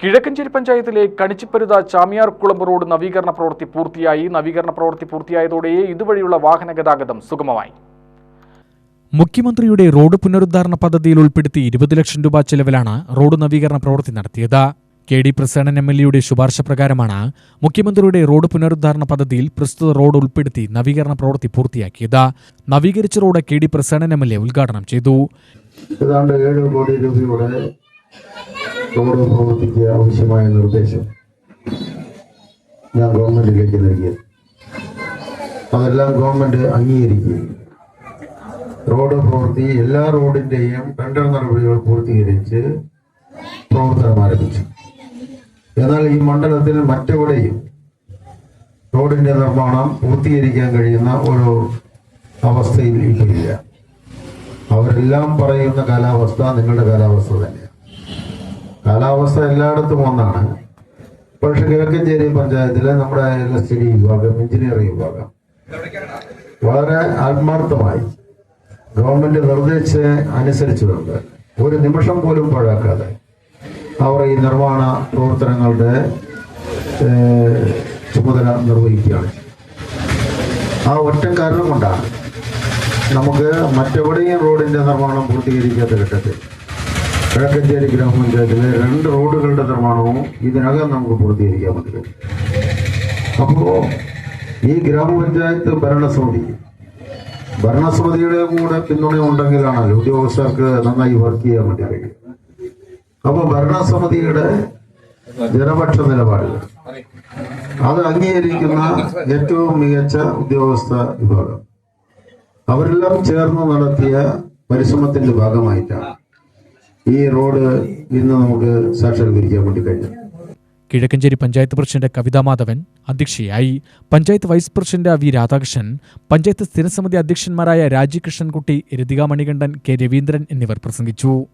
കിഴക്കഞ്ചേരി പഞ്ചായത്തിലെ കണിച്ചിപ്പരുത ചാമിയാർ കുളമ്പ് റോഡ് നവീകരണ പ്രവൃത്തി പൂർത്തിയായി. നവീകരണ പ്രവൃത്തി പൂർത്തിയായതോടെ ഇതുവഴിയുള്ള വാഹന ഗതാഗതം സുഗമമായി. മുഖ്യമന്ത്രിയുടെ റോഡ് പുനരുദ്ധാരണ പദ്ധതിയിൽ ഉൾപ്പെടുത്തി ഇരുപത് ലക്ഷം രൂപ ചെലവിലാണ് റോഡ് നവീകരണ പ്രവൃത്തി നടത്തിയത്. K D Prasenan M L എയുടെ ശുപാർശ പ്രകാരമാണ് മുഖ്യമന്ത്രിയുടെ റോഡ് പുനരുദ്ധാരണ പദ്ധതിയിൽ പ്രസ്തുത റോഡ് ഉൾപ്പെടുത്തി നവീകരണ പ്രവൃത്തി പൂർത്തിയാക്കിയത്. നവീകരിച്ച road K D Prasenan M L A ഉദ്ഘാടനം ചെയ്തു. ഏതാണ്ട് ഏഴ് കോടി രൂപയുടെ റോഡ് പ്രവൃത്തിക്ക് ആവശ്യമായ നിർദ്ദേശം ഞാൻ ഗവൺമെന്റിലേക്ക് നൽകിയത്. അതെല്ലാം ഗവൺമെന്റ് അംഗീകരിക്കുകയും റോഡ് പ്രവൃത്തി എല്ലാ റോഡിന്റെയും ടെൻഡർ നടപടികൾ പൂർത്തീകരിച്ച് പ്രവർത്തനം ആരംഭിച്ചു. എന്നാൽ ഈ മണ്ഡലത്തിൽ മറ്റെവിടെയും റോഡിന്റെ നിർമ്മാണം പൂർത്തീകരിക്കാൻ കഴിയുന്ന ഒരു അവസ്ഥയിൽ ഇല്ല. അവരെല്ലാം പറയുന്ന കാലാവസ്ഥ നിങ്ങളുടെ കാലാവസ്ഥ തന്നെയാണ്. കാലാവസ്ഥ എല്ലായിടത്തും ഒന്നാണ്. പക്ഷെ കിഴക്കഞ്ചേരി പഞ്ചായത്തിലെ നമ്മുടെ എൽ വിഭാഗം എഞ്ചിനീയറിംഗ് വിഭാഗം വളരെ ആത്മാർത്ഥമായി ഗവൺമെന്റ് നിർദ്ദേശിച്ച് അനുസരിച്ചുകൊണ്ട് ഒരു നിമിഷം പോലും പാഴാക്കാതെ അവർ ഈ നിർമ്മാണ പ്രവർത്തനങ്ങളുടെ ചുമതല നിർവഹിക്കുകയാണ്. ആ ഒറ്റ കാരണം കൊണ്ടാണ് നമുക്ക് മറ്റെവിടെയും റോഡിന്റെ നിർമ്മാണം പൂർത്തീകരിക്കാത്ത ഘട്ടത്തിൽ കിഴക്കഞ്ചേരി ഗ്രാമപഞ്ചായത്തിലെ രണ്ട് റോഡുകളുടെ നിർമ്മാണവും ഇതിനകം നമുക്ക് പൂർത്തീകരിക്കാൻ പറ്റും. അപ്പോ ഈ ഗ്രാമപഞ്ചായത്ത് ഭരണസമിതി ഭരണസമിതിയുടെ കൂടെ പിന്തുണ ഉണ്ടെങ്കിലാണല്ലോ ഉദ്യോഗസ്ഥർക്ക് നന്നായി വർക്ക് ചെയ്യാൻ വേണ്ടി കഴിയും അപ്പൊ ഭരണസമിതിയുടെ ജനപക്ഷ നിലപാടുകൾ അത് അംഗീകരിക്കുന്ന ഏറ്റവും മികച്ച ഉദ്യോഗസ്ഥ വിഭാഗം. അവരെല്ലാം ചേർന്ന് നടത്തിയ പരിശ്രമത്തിന്റെ ഭാഗമായിട്ടാണ്. ഈ റോഡ് ഇന്ന് നമുക്ക് സാക്ഷാത്കരിക്കാൻ വേണ്ടി കഴിഞ്ഞു. കിഴക്കഞ്ചേരി പഞ്ചായത്ത് പ്രസിഡന്റ് കവിതാ മാധവൻ അധ്യക്ഷയായി. Panchayat vice president V Radhakrishnan panchayat സ്ഥിരസമിതി അധ്യക്ഷന്മാരായ രാജി കൃഷ്ണൻകുട്ടി രതിക മണികണ്ഠൻ കെ രവീന്ദ്രൻ എന്നിവർ പ്രസംഗിച്ചു.